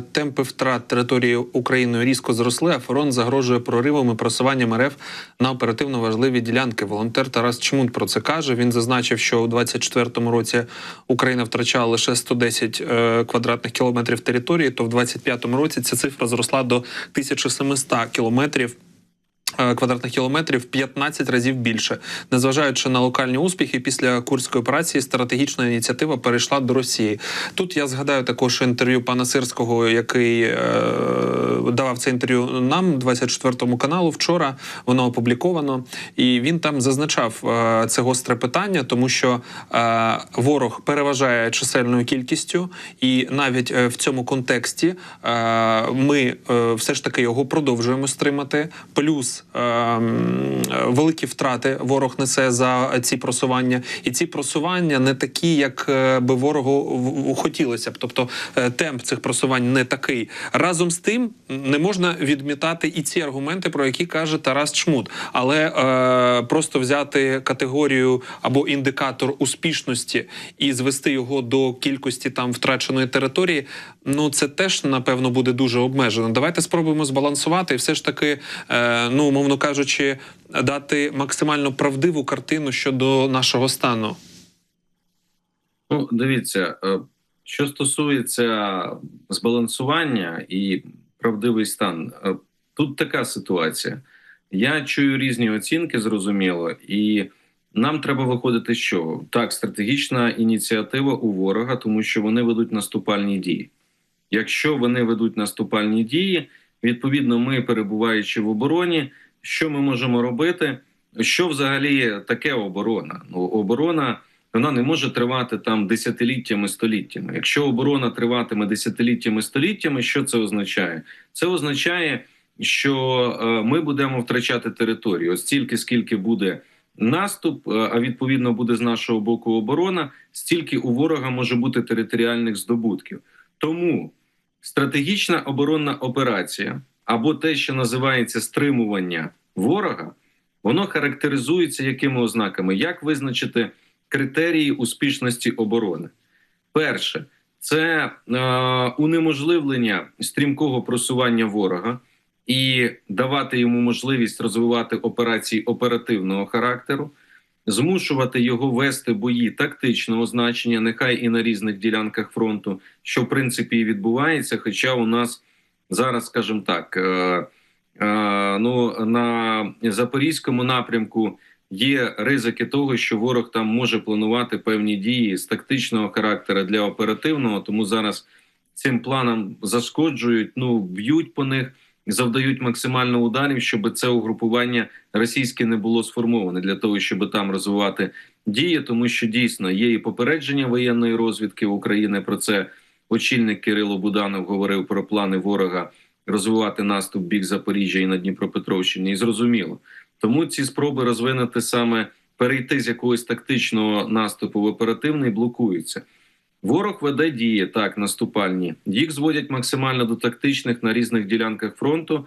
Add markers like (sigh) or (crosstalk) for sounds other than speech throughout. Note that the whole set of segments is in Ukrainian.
темпи втрат території Україною різко зросли, а фронт загрожує проривом і просуванням РФ на оперативно важливі ділянки. Волонтер Тарас Чмут про це каже. Він зазначив, що у 24-му році Україна втрачала лише 110 е, квадратних кілометрів території, то в 25-му році ця цифра зросла до 1700 кілометрів квадратних кілометрів 15 разів більше. Незважаючи на локальні успіхи, після курської операції стратегічна ініціатива перейшла до Росії. Тут я згадаю також інтерв'ю пана Сирського, який е, давав це інтерв'ю нам 24 каналу. Вчора воно опубліковано, і він там зазначав е, це гостре питання, тому що е, ворог переважає чисельною кількістю, і навіть е, в цьому контексті е, ми е, все ж таки його продовжуємо стримати. Плюс е, великі втрати ворог несе за ці просування, і ці просування не такі, як е, би ворогу хотілося б. Тобто е, темп цих просувань не такий. Разом з тим не можна відмітати і ці аргументи, про які каже Тарас Чмут. Але е, просто взяти категорію або індикатор успішності і звести його до кількості там втраченої території. Ну це теж напевно буде дуже обмежено. Давайте спробуємо збалансувати і все ж таки, е, ну умовно кажучи, дати максимально правдиву картину щодо нашого стану. Ну, дивіться, е, що стосується збалансування і правдивий стан, е, тут така ситуація. Я чую різні оцінки, зрозуміло, і нам треба виходити чого? Так, стратегічна ініціатива у ворога, тому що вони ведуть наступальні дії. Якщо вони ведуть наступальні дії, відповідно, ми, перебуваючи в обороні, що ми можемо робити? Що взагалі таке оборона? Ну, оборона вона не може тривати там десятиліттями, століттями. Якщо оборона триватиме десятиліттями, століттями, що це означає? Це означає, що е, ми будемо втрачати територію. Ось стільки, скільки буде наступ, е, а відповідно буде з нашого боку оборона, стільки у ворога може бути територіальних здобутків. Тому стратегічна оборонна операція або те, що називається стримування ворога, воно характеризується якими ознаками? Як визначити критерії успішності оборони? Перше, це е, унеможливлення стрімкого просування ворога і давати йому можливість розвивати операції оперативного характеру, змушувати його вести бої тактичного значення, нехай і на різних ділянках фронту, що в принципі і відбувається. Хоча у нас зараз, скажімо так, е, е, ну на запорізькому напрямку. Є ризики того, що ворог там може планувати певні дії з тактичного характеру для оперативного, тому зараз цим планам зашкоджують, ну б'ють по них, завдають максимально ударів, щоб це угрупування російське не було сформоване для того, щоб там розвивати дії, тому що дійсно є і попередження воєнної розвідки України. Про це очільник Кирило Буданов говорив про плани ворога розвивати наступ бік Запоріжжя і на Дніпропетровщині. І зрозуміло. Тому ці спроби розвинути саме перейти з якогось тактичного наступу в оперативний блокуються. Ворог веде дії так, наступальні. Їх зводять максимально до тактичних на різних ділянках фронту,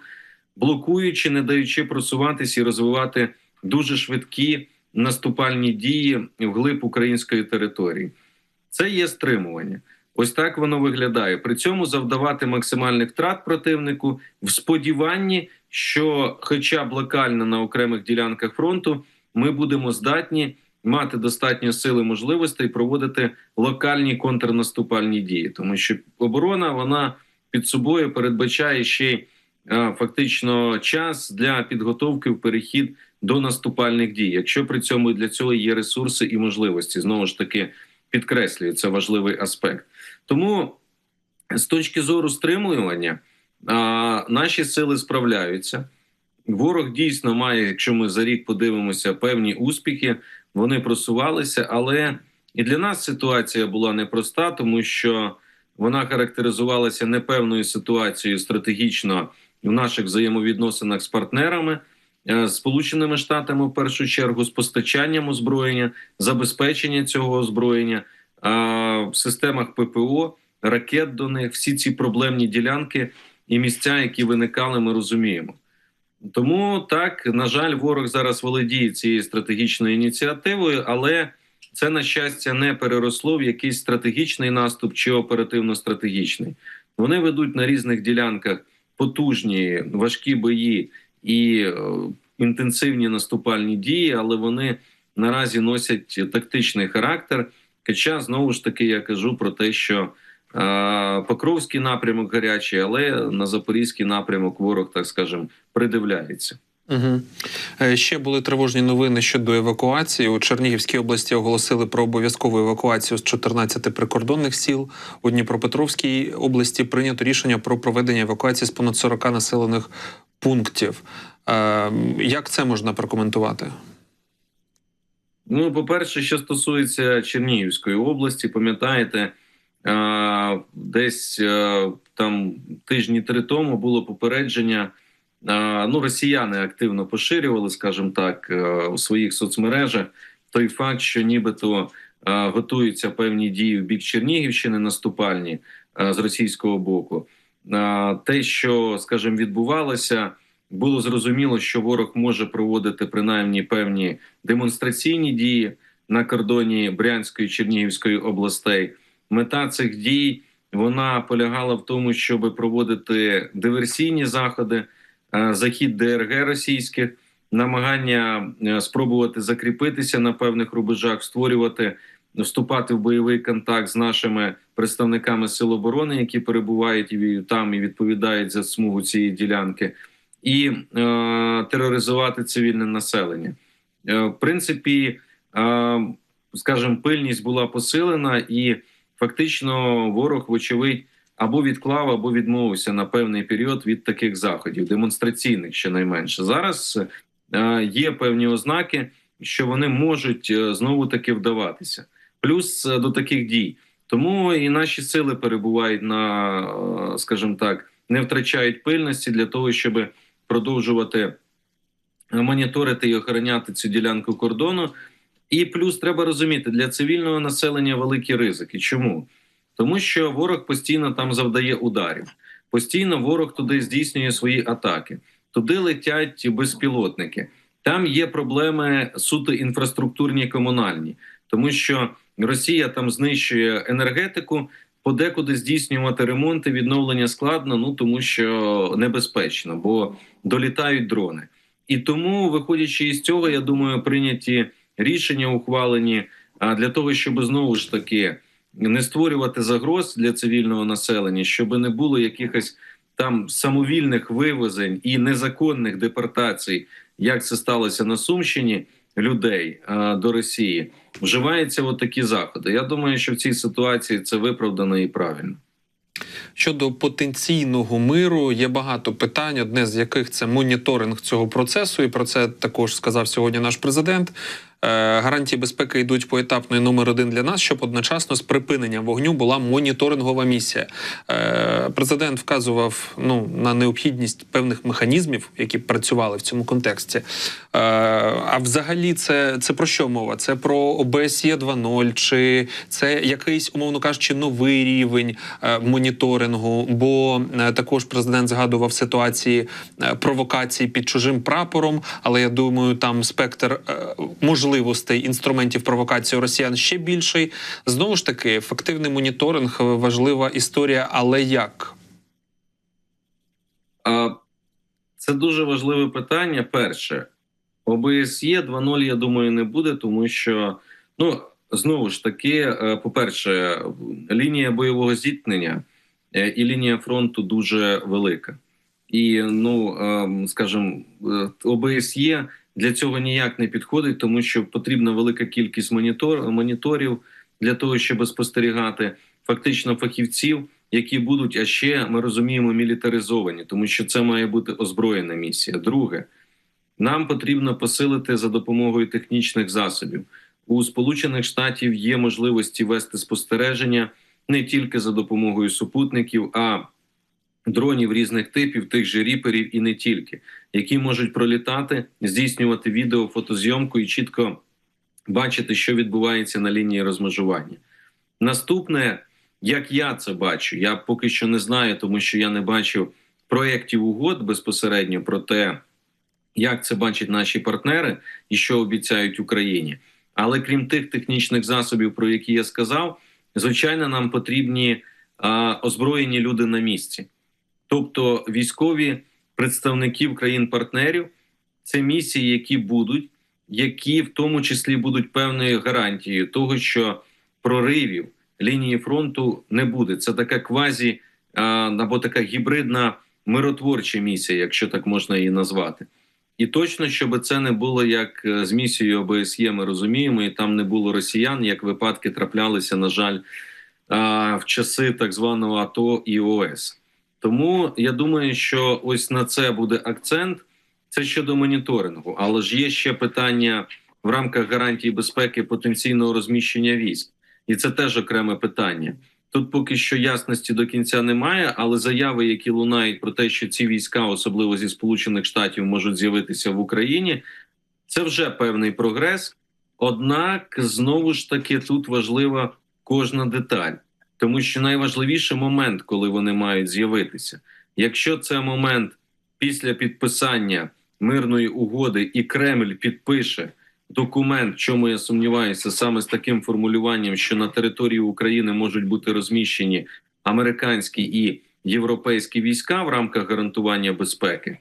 блокуючи, не даючи просуватися і розвивати дуже швидкі наступальні дії вглиб української території. Це є стримування. Ось так воно виглядає. При цьому завдавати максимальних втрат противнику в сподіванні, що, хоча б локально на окремих ділянках фронту, ми будемо здатні мати достатньо сили можливостей проводити локальні контрнаступальні дії, тому що оборона вона під собою передбачає ще й е, фактично час для підготовки в перехід до наступальних дій, якщо при цьому для цього є ресурси і можливості, знову ж таки підкреслюю, це важливий аспект. Тому з точки зору стримування наші сили справляються. Ворог дійсно має, якщо ми за рік подивимося, певні успіхи. Вони просувалися, але і для нас ситуація була непроста, тому що вона характеризувалася непевною ситуацією стратегічно в наших взаємовідносинах з партнерами, е, з Сполученими Штатами в першу чергу, з постачанням озброєння, забезпечення цього озброєння в системах ППО, ракет до них, всі ці проблемні ділянки і місця, які виникали, ми розуміємо. Тому так, на жаль, ворог зараз володіє цією стратегічною ініціативою, але це, на щастя, не переросло в якийсь стратегічний наступ чи оперативно-стратегічний. Вони ведуть на різних ділянках потужні важкі бої і е, інтенсивні наступальні дії, але вони наразі носять тактичний характер. Хоча знову ж таки я кажу про те, що е, Покровський напрямок гарячий, але на Запорізький напрямок ворог, так скажем, придивляється. Угу. Ще були тривожні новини щодо евакуації. У Чернігівській області оголосили про обов'язкову евакуацію з 14 прикордонних сіл. У Дніпропетровській області прийнято рішення про проведення евакуації з понад 40 населених пунктів. Е, Як це можна прокоментувати? Ну, по-перше, що стосується Чернігівської області, пам'ятаєте, е, десь е, там тижні три тому було попередження. Е, ну, росіяни активно поширювали, скажімо так, у своїх соцмережах той факт, що нібито готуються певні дії в бік Чернігівщини наступальні з російського боку. Те, що, скажімо, відбувалося, було зрозуміло, що ворог може проводити принаймні певні демонстраційні дії на кордоні Брянської Чернігівської областей. Мета цих дій вона полягала в тому, щоб проводити диверсійні заходи, е, захід ДРГ російських, намагання е, спробувати закріпитися на певних рубежах, створювати, вступати в бойовий контакт з нашими представниками сил оборони, які перебувають і там і відповідають за смугу цієї ділянки і е, тероризувати цивільне населення. Е, в принципі, е, скажімо, пильність була посилена, і фактично ворог, вочевидь, або відклав, або відмовився на певний період від таких заходів, демонстраційних щонайменше. Зараз е, є певні ознаки, що вони можуть е, знову таки вдаватися. Плюс е, до таких дій. Тому і наші сили перебувають на, е, скажімо так, не втрачають пильності для того, щоб продовжувати моніторити і охороняти цю ділянку кордону. І плюс треба розуміти, для цивільного населення великі ризики. Чому? Тому що ворог постійно там завдає ударів, постійно ворог туди здійснює свої атаки, туди летять безпілотники. Там є проблеми суто інфраструктурні комунальні, тому що Росія там знищує енергетику, подекуди здійснювати ремонти, відновлення складно, ну тому що небезпечно, бо долітають дрони. І тому, виходячи із цього, я думаю, прийняті рішення ухвалені для того, щоб знову ж таки не створювати загроз для цивільного населення, щоб не було якихось там самовільних вивезень і незаконних депортацій, як це сталося на Сумщині, людей до Росії. Вживаються от такі заходи. Я думаю, що в цій ситуації це виправдано і правильно. Щодо потенційного миру є багато питань, одне з яких це моніторинг цього процесу, і про це також сказав сьогодні наш президент. Е, Гарантії безпеки йдуть поетапно і номер один для нас, щоб одночасно з припиненням вогню була моніторингова місія. Е, Президент вказував ну на необхідність певних механізмів, які працювали в цьому контексті. Е, А взагалі, це, це про що мова? Це про ОБСЄ 2.0, чи це якийсь, умовно кажучи, новий рівень моніторингу? Бо також президент згадував ситуації провокацій під чужим прапором, але я думаю, там спектр е, можливостей інструментів провокації росіян ще більший. Знову ж таки, ефективний моніторинг е, важлива історія, але як? Це дуже важливе питання. Перше, ОБСЄ 2.0, я думаю, не буде, тому що ну знову ж таки, е, по-перше, лінія бойового зіткнення е, і лінія фронту дуже велика. І ну ем, скажімо, ОБСЄ для цього ніяк не підходить, тому що потрібна велика кількість монітор, моніторів для того, щоб спостерігати фактично фахівців, які будуть, а ще ми розуміємо, мілітаризовані, тому що це має бути озброєна місія. Друге, нам потрібно посилити за допомогою технічних засобів. У Сполучених Штатів є можливості вести спостереження не тільки за допомогою супутників, а дронів різних типів, тих же ріперів і не тільки, які можуть пролітати, здійснювати відео, фотозйомку і чітко бачити, що відбувається на лінії розмежування. Наступне, як я це бачу, я поки що не знаю, тому що я не бачив проєктів угод безпосередньо про те, як це бачать наші партнери і що обіцяють Україні. Але крім тих технічних засобів, про які я сказав, звичайно, нам потрібні а, озброєні люди на місці. Тобто військові представників країн-партнерів це місії, які будуть, які в тому числі будуть певною гарантією того, що проривів лінії фронту не буде. Це така квазі або така гібридна миротворча місія, якщо так можна її назвати. І точно, щоб це не було як е, з місією ОБСЄ, ми розуміємо, і там не було росіян, як випадки траплялися, на жаль, в часи так званого АТО і ОС. Тому я думаю, що ось на це буде акцент. Це щодо моніторингу, але ж є ще питання в рамках гарантії безпеки потенційного розміщення військ, і це теж окреме питання. Тут поки що ясності до кінця немає, але заяви, які лунають про те, що ці війська, особливо зі Сполучених Штатів, можуть з'явитися в Україні, це вже певний прогрес. Однак знову ж таки тут важлива кожна деталь, тому що найважливіший момент, коли вони мають з'явитися, якщо це момент після підписання мирної угоди, і Кремль підпише документ, чому я сумніваюся, саме з таким формулюванням, що на території України можуть бути розміщені американські і європейські війська в рамках гарантування безпеки,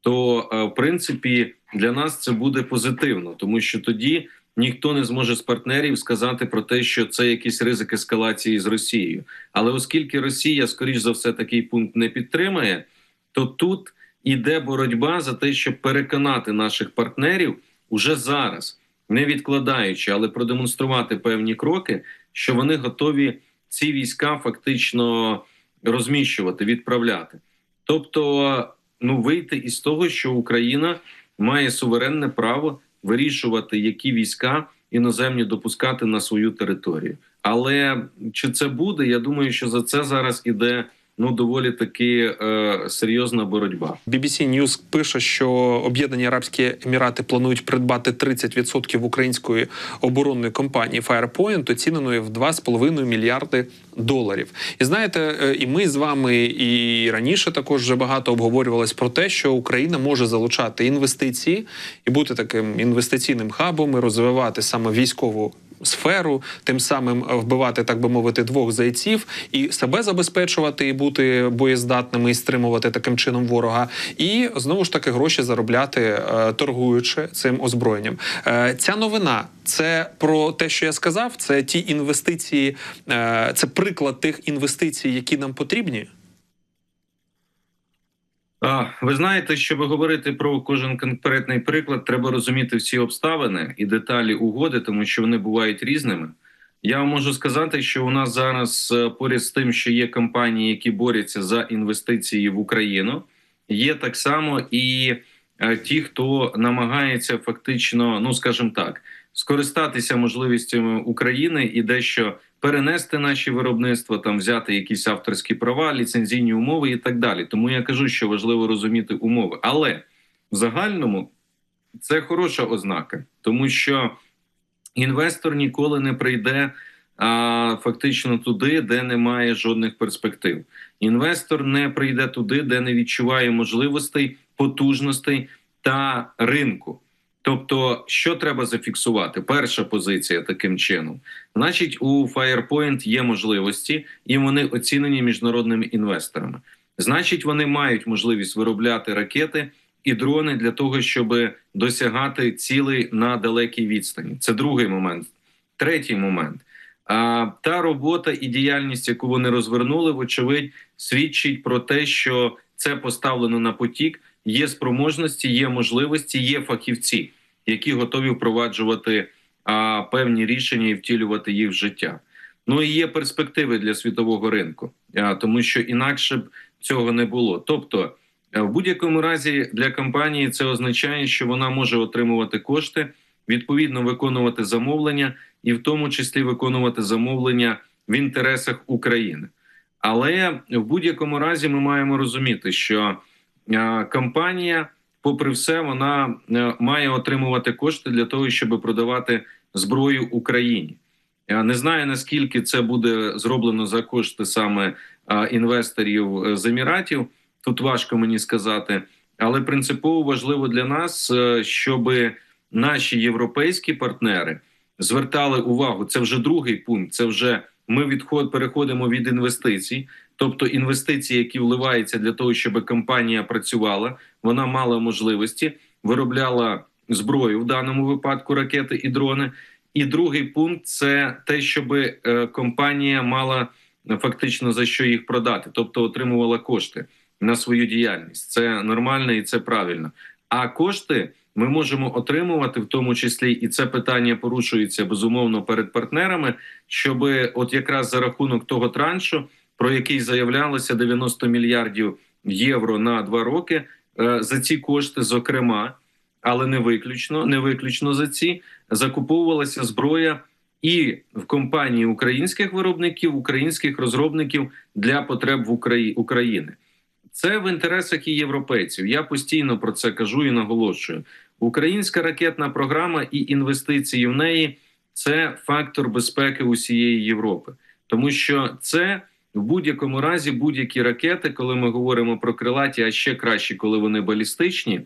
то е, в принципі для нас це буде позитивно, тому що тоді ніхто не зможе з партнерів сказати про те, що це якийсь ризик ескалації з Росією. Але оскільки Росія, скоріш за все, такий пункт не підтримає, то тут іде боротьба за те, щоб переконати наших партнерів уже зараз, не відкладаючи, але продемонструвати певні кроки, що вони готові ці війська фактично розміщувати, відправляти. Тобто, ну вийти із того, що Україна має суверенне право вирішувати, які війська іноземні допускати на свою територію. Але чи це буде? Я думаю, що за це зараз іде ну доволі таки е, серйозна боротьба. BBC News пише, що Об'єднані Арабські Емірати планують придбати 30% української оборонної компанії Firepoint, оціненої в 2,5 мільярди доларів. І знаєте, е, і ми з вами, і раніше також вже багато обговорювалось про те, що Україна може залучати інвестиції і бути таким інвестиційним хабом і розвивати саме військову. Сферу, тим самим вбивати, так би мовити, двох зайців і себе забезпечувати, і бути боєздатними, і стримувати таким чином ворога, і знову ж таки гроші заробляти, е, торгуючи цим озброєнням. Е, Ця новина це про те, що я сказав. Це ті інвестиції, е, це приклад тих інвестицій, які нам потрібні. Ви знаєте, щоб говорити про кожен конкретний приклад, треба розуміти всі обставини і деталі угоди, тому що вони бувають різними. Я вам можу сказати, що у нас зараз е, поряд з тим, що є компанії, які борються за інвестиції в Україну, є так само і е, ті, хто намагається фактично, ну скажімо так, скористатися можливістями України і дещо перенести наші виробництва, там взяти якісь авторські права, ліцензійні умови і так далі. Тому я кажу, що важливо розуміти умови. Але в загальному це хороша ознака, тому що інвестор ніколи не прийде а, фактично туди, де немає жодних перспектив. Інвестор не прийде туди, де не відчуває можливостей, потужностей та ринку. Тобто, що треба зафіксувати? Перша позиція таким чином, значить, у Firepoint є можливості, і вони оцінені міжнародними інвесторами. Значить, вони мають можливість виробляти ракети і дрони для того, щоб досягати цілей на далекій відстані. Це другий момент. Третій момент. А, та робота і діяльність, яку вони розвернули, вочевидь, свідчить про те, що це поставлено на потік. Є спроможності, є можливості, є фахівці, які готові впроваджувати а, певні рішення і втілювати їх в життя. Ну і є перспективи для світового ринку, а, тому що інакше б цього не було. Тобто, в будь-якому разі для компанії це означає, що вона може отримувати кошти, відповідно виконувати замовлення, і в тому числі виконувати замовлення в інтересах України. Але в будь-якому разі ми маємо розуміти, що компанія, попри все, вона має отримувати кошти для того, щоб продавати зброю Україні. Я не знаю наскільки це буде зроблено за кошти саме інвесторів з Еміратів. Тут важко мені сказати, але принципово важливо для нас, щоб наші європейські партнери звертали увагу. Це вже другий пункт. Це вже ми відход переходимо від інвестицій, тобто інвестиції, які вливаються для того, щоб компанія працювала, вона мала можливості, виробляла зброю в даному випадку ракети і дрони. І другий пункт це те, щоб е, компанія мала фактично за що їх продати, тобто отримувала кошти на свою діяльність. Це нормально і це правильно. А кошти ми можемо отримувати, в тому числі, і це питання порушується безумовно перед партнерами, щоб от якраз за рахунок того траншу, про який заявлялося 90 мільярдів євро на два роки, е, за ці кошти, зокрема, але не виключно, не виключно за ці закуповувалася зброя і в компанії українських виробників, українських розробників для потреб в Украї... України. Це в інтересах і європейців. Я постійно про це кажу і наголошую. Українська ракетна програма і інвестиції в неї це фактор безпеки усієї Європи, тому що це в будь-якому разі будь-які ракети, коли ми говоримо про крилаті, а ще краще, коли вони балістичні,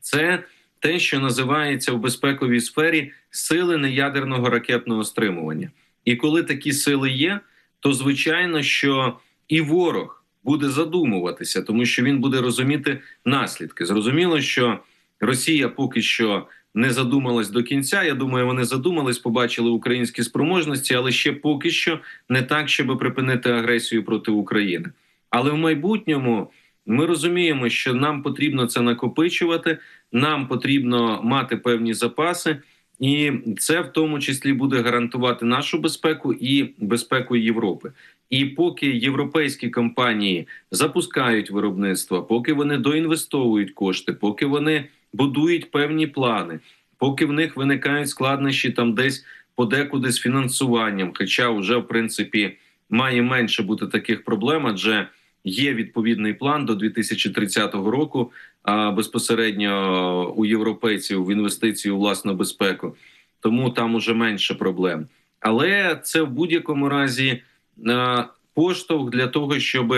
це те, що називається в безпековій сфері сили неядерного ракетного стримування. І коли такі сили є, то звичайно, що і ворог буде задумуватися, тому що він буде розуміти наслідки. Зрозуміло, що Росія поки що не задумалась до кінця. Я думаю, вони задумались, побачили українські спроможності, але ще поки що не так, щоб припинити агресію проти України. Але в майбутньому ми розуміємо, що нам потрібно це накопичувати, нам потрібно мати певні запаси, і це в тому числі буде гарантувати нашу безпеку і безпеку Європи. І поки європейські компанії запускають виробництво, поки вони доінвестовують кошти, поки вони будують певні плани, поки в них виникають складнощі там десь подекуди з фінансуванням, хоча вже в принципі має менше бути таких проблем, адже є відповідний план до 2030 року. А безпосередньо у європейців в інвестиції у власну безпеку, тому там уже менше проблем. Але це в будь-якому разі е, поштовх для того, щоб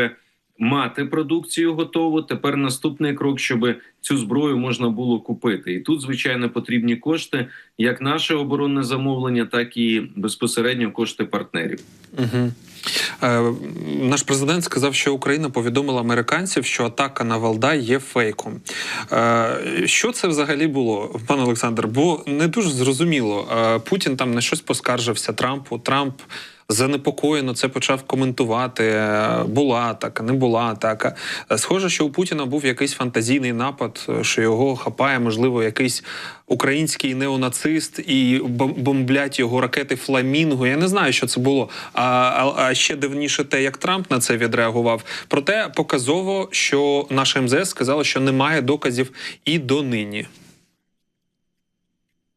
мати продукцію готову. Тепер наступний крок, щоб цю зброю можна було купити. І тут, звичайно, потрібні кошти, як наше оборонне замовлення, так і безпосередньо кошти партнерів. Угу. Наш президент сказав, що Україна повідомила американців, що атака на Валдай є фейком. Е, що це взагалі було, пане Олександр? Бо не дуже зрозуміло. Е, Путін там на щось поскаржився Трампу. Трамп занепокоєно це почав коментувати. Е, Була атака, не була атака. Е, Схоже, що у Путіна був якийсь фантазійний напад, е, що його хапає, можливо, якийсь український неонацист і бомблять його ракети Фламінго. Я не знаю, що це було. А, а, а ще дивніше те, як Трамп на це відреагував. Проте показово, що наша МЗС сказала, що немає доказів і донині.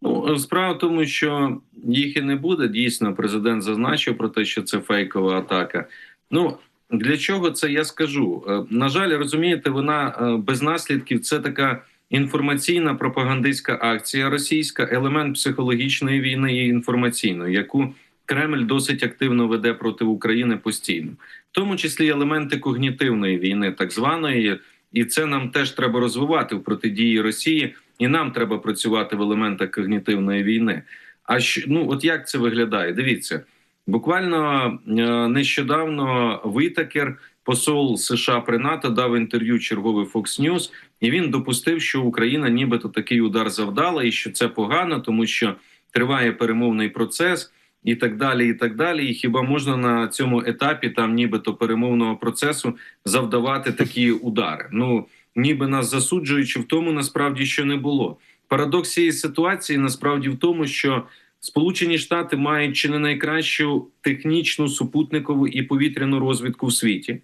Ну, справа в тому, що їх і не буде. Дійсно, президент зазначив про те, що це фейкова атака. Ну для чого це я скажу? Е, На жаль, розумієте, вона е, без наслідків. Це така інформаційна пропагандистська акція російська, елемент психологічної війни і інформаційної, яку Кремль досить активно веде проти України постійно, в тому числі елементи когнітивної війни, так званої, і це нам теж треба розвивати в протидії Росії, і нам треба працювати в елементах когнітивної війни. А що ну от як це виглядає? Дивіться, буквально е, нещодавно Витакер, посол США при НАТО, дав інтерв'ю черговий Fox News, і він допустив, що Україна нібито такий удар завдала, і що це погано, тому що триває перемовний процес. І так далі, і так далі. І хіба можна на цьому етапі там, нібито перемовного процесу, завдавати такі удари? Ну ніби нас засуджуючи в тому, насправді що не було. Парадокс цієї ситуації насправді в тому, що Сполучені Штати мають чи не найкращу технічну супутникову і повітряну розвідку в світі.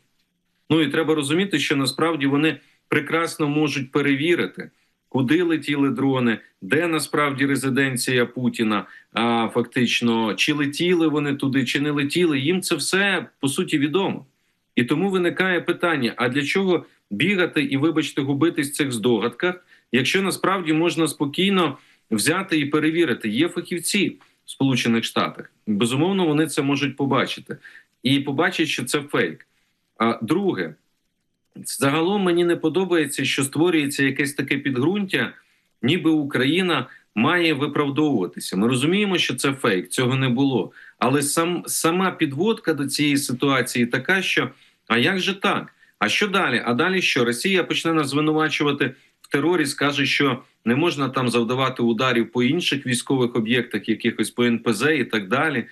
Ну і треба розуміти, що насправді вони прекрасно можуть перевірити, куди летіли дрони, де насправді резиденція Путіна. А фактично, чи летіли вони туди, чи не летіли. Їм це все по суті відомо. І тому виникає питання: а для чого бігати і, вибачте, губитись в цих здогадках, якщо насправді можна спокійно взяти і перевірити, є фахівці в Сполучених Штатах. Безумовно, вони це можуть побачити і побачать, що це фейк. А друге, загалом мені не подобається, що створюється якесь таке підґрунтя, ніби Україна має виправдовуватися. Ми розуміємо, що це фейк, цього не було. Але сам сама підводка до цієї ситуації така, що а як же так? А що далі? А далі що? Росія почне нас звинувачувати терорі, скаже, що не можна там завдавати ударів по інших військових об'єктах, якихось по НПЗ і так далі,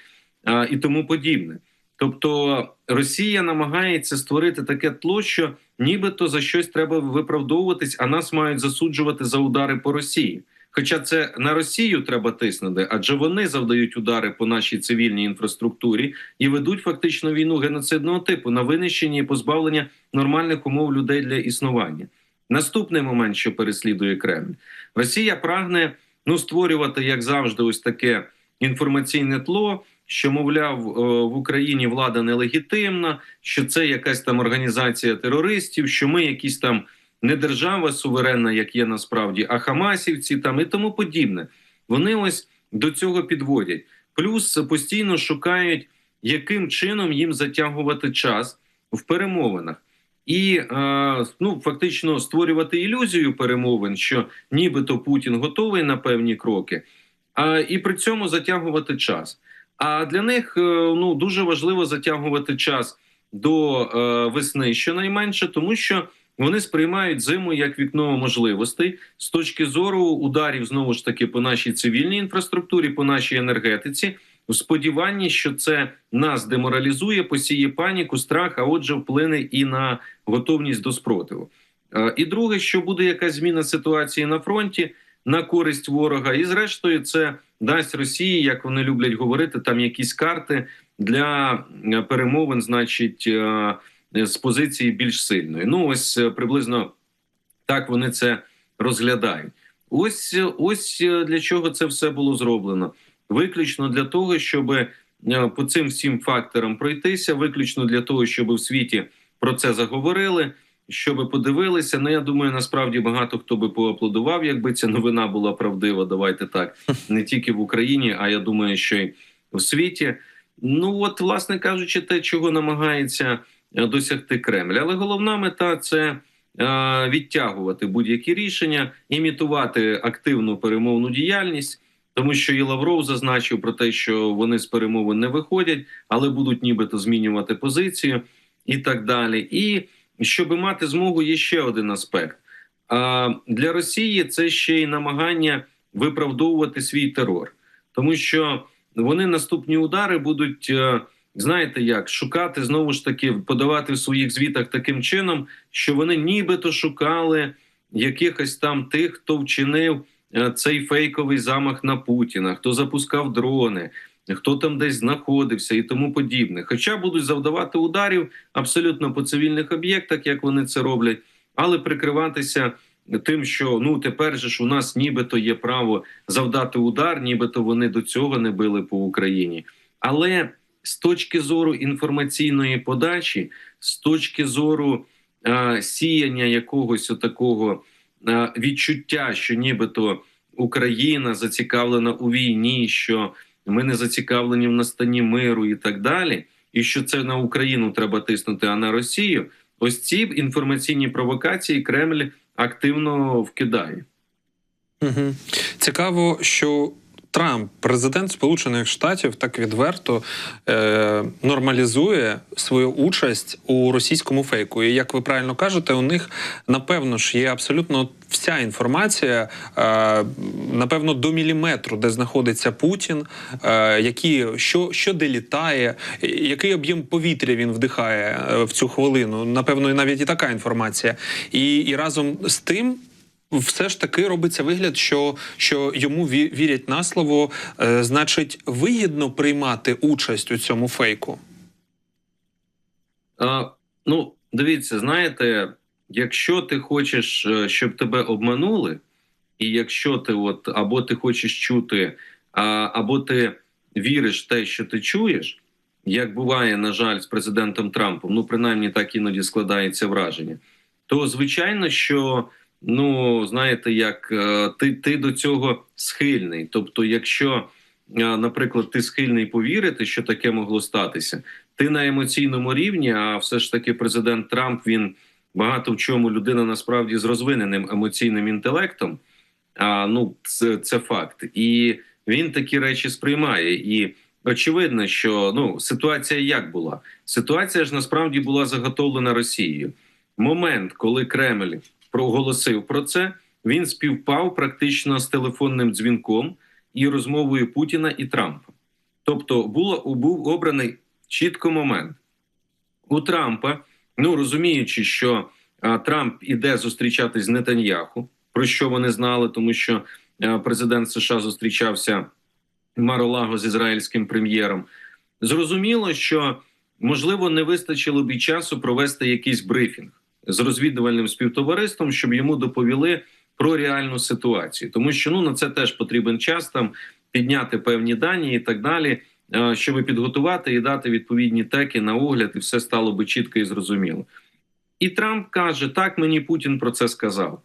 а, і тому подібне. Тобто Росія намагається створити таке тло, що нібито за щось треба виправдовуватись, а нас мають засуджувати за удари по Росії. Хоча це на Росію треба тиснути, адже вони завдають удари по нашій цивільній інфраструктурі і ведуть фактично війну геноцидного типу на винищення і позбавлення нормальних умов людей для існування. Наступний момент, що переслідує Кремль, Росія прагне ну створювати, як завжди, ось таке інформаційне тло. Що мовляв е, в Україні влада нелегітимна, що це якась там організація терористів, що ми якісь там не держава суверенна, як є насправді, а Хамасівці там і тому подібне. Вони ось до цього підводять. Плюс постійно шукають, яким чином їм затягувати час в перемовинах. І е, ну фактично створювати ілюзію перемовин, що нібито Путін готовий на певні кроки, а і при цьому затягувати час. А для них е, ну дуже важливо затягувати час до е, весни, щонайменше, тому що вони сприймають зиму як вікно можливостей з точки зору ударів знову ж таки по нашій цивільній інфраструктурі, по нашій енергетиці, у сподіванні, що це нас деморалізує, посіє паніку, страх, а отже, вплине і на готовність до спротиву. Е, І друге, що буде якась зміна ситуації на фронті на користь ворога, і зрештою, це дасть Росії, як вони люблять говорити, там якісь карти для е, перемовин, значить, е, з позиції більш сильної. Ну ось приблизно так вони це розглядають. Ось ось для чого це все було зроблено. Виключно для того, щоб е, по цим всім факторам пройтися, виключно для того, щоб в світі про це заговорили, щоб подивилися. Ну я думаю, насправді багато хто би поаплодував, якби ця новина була правдива. Давайте так (laughs) не тільки в Україні, а я думаю, що й у світі. Ну от, власне кажучи, те, чого намагається е, досягти Кремль. Але головна мета це е, відтягувати будь-які рішення, імітувати активну перемовну діяльність. Тому що і Лавров зазначив про те, що вони з перемовин не виходять, але будуть нібито змінювати позицію і так далі. І щоб мати змогу, є ще один аспект. Для Росії це ще й намагання виправдовувати свій терор, тому що вони наступні удари будуть, е, знаєте, як шукати знову ж таки подавати в своїх звітах таким чином, що вони нібито шукали якихось там тих, хто вчинив цей фейковий замах на Путіна, хто запускав дрони, хто там десь знаходився і тому подібне. Хоча будуть завдавати ударів абсолютно по цивільних об'єктах, як вони це роблять, але прикриватися тим, що ну тепер же ж у нас нібито є право завдати удар, нібито вони до цього не били по Україні. Але з точки зору інформаційної подачі, з точки зору е, сіяння якогось такого е, відчуття, що нібито Україна зацікавлена у війні, що ми не зацікавлені в настанні миру і так далі, і що це на Україну треба тиснути, а на Росію. Ось ці інформаційні провокації Кремль активно вкидає. Угу. Цікаво, що Трамп, президент Сполучених Штатів, так відверто е, нормалізує свою участь у російському фейку. І як ви правильно кажете, у них напевно ж є абсолютно вся інформація, е, напевно, до міліметру, де знаходиться Путін, е, які що, що де літає, який об'єм повітря він вдихає е, в цю хвилину. Напевно, навіть і така інформація. І, і разом з тим все ж таки робиться вигляд, що, що йому ві- вірять на слово, е, значить, вигідно приймати участь у цьому фейку. А, ну, дивіться, знаєте, якщо ти хочеш, е, щоб тебе обманули, і якщо ти от або ти хочеш чути, а, або ти віриш в те, що ти чуєш, як буває, на жаль, з президентом Трампом, ну принаймні так іноді складається враження, то звичайно, що ну знаєте, як е, ти, ти до цього схильний. Тобто, якщо, е, наприклад, ти схильний повірити, що таке могло статися, ти на емоційному рівні, а все ж таки, президент Трамп він багато в чому людина насправді з розвиненим емоційним інтелектом. А, ну, це, це факт. І він такі речі сприймає. І очевидно, що ну, ситуація як була? Ситуація ж насправді була заготовлена Росією. Момент, коли Кремль проголосив про це, він співпав практично з телефонним дзвінком і розмовою Путіна і Трампа. Тобто, було був обраний чітко момент у Трампа. Ну розуміючи, що а, Трамп іде зустрічатись з Нетаньяху, про що вони знали, тому що а, президент США зустрічався Маролаго з ізраїльським прем'єром. Зрозуміло, що можливо не вистачило б і часу провести якийсь брифінг з розвідувальним співтовариством, щоб йому доповіли про реальну ситуацію, тому що ну на це теж потрібен час там підняти певні дані і так далі, е, щоб підготувати і дати відповідні теки на огляд, і все стало би чітко і зрозуміло. І Трамп каже: так, мені Путін про це сказав.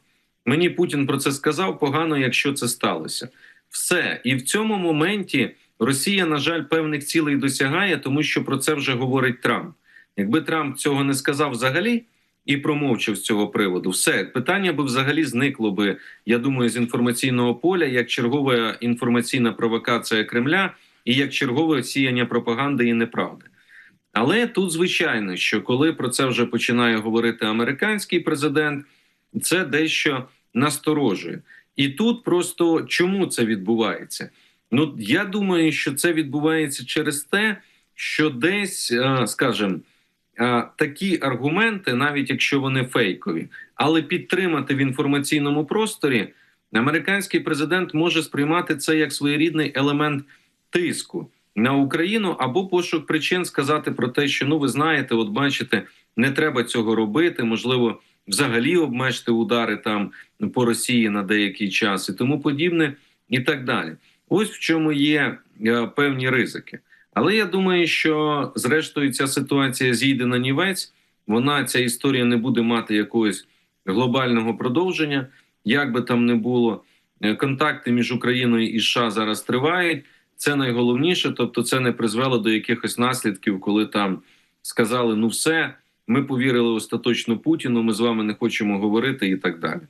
Мені Путін про це сказав погано, якщо це сталося. Все. І в цьому моменті Росія, на жаль, певних цілей досягає, тому що про це вже говорить Трамп. Якби Трамп цього не сказав взагалі і промовчав з цього приводу, все питання би взагалі зникло би, я думаю, з інформаційного поля як чергова інформаційна провокація Кремля і як чергове сіяння пропаганди і неправди. Але тут звичайно, що коли про це вже починає говорити американський президент, це дещо насторожує. І тут просто чому це відбувається? Ну я думаю, що це відбувається через те, що десь, е, скажімо, такі аргументи, навіть якщо вони фейкові, але підтримати в інформаційному просторі, американський президент може сприймати це як своєрідний елемент тиску на Україну або пошук причин сказати про те, що ну ви знаєте, от бачите, не треба цього робити. Можливо, взагалі обмежте удари там по Росії на деякий час і тому подібне, і так далі. Ось в чому є е, певні ризики. Але я думаю, що зрештою ця ситуація зійде на нівець. Вона ця історія не буде мати якогось глобального продовження, як би там не було. Е, Контакти між Україною і США зараз тривають. Це найголовніше, тобто, це не призвело до якихось наслідків, коли там сказали: ну все, ми повірили остаточно Путіну, ми з вами не хочемо говорити, і так далі.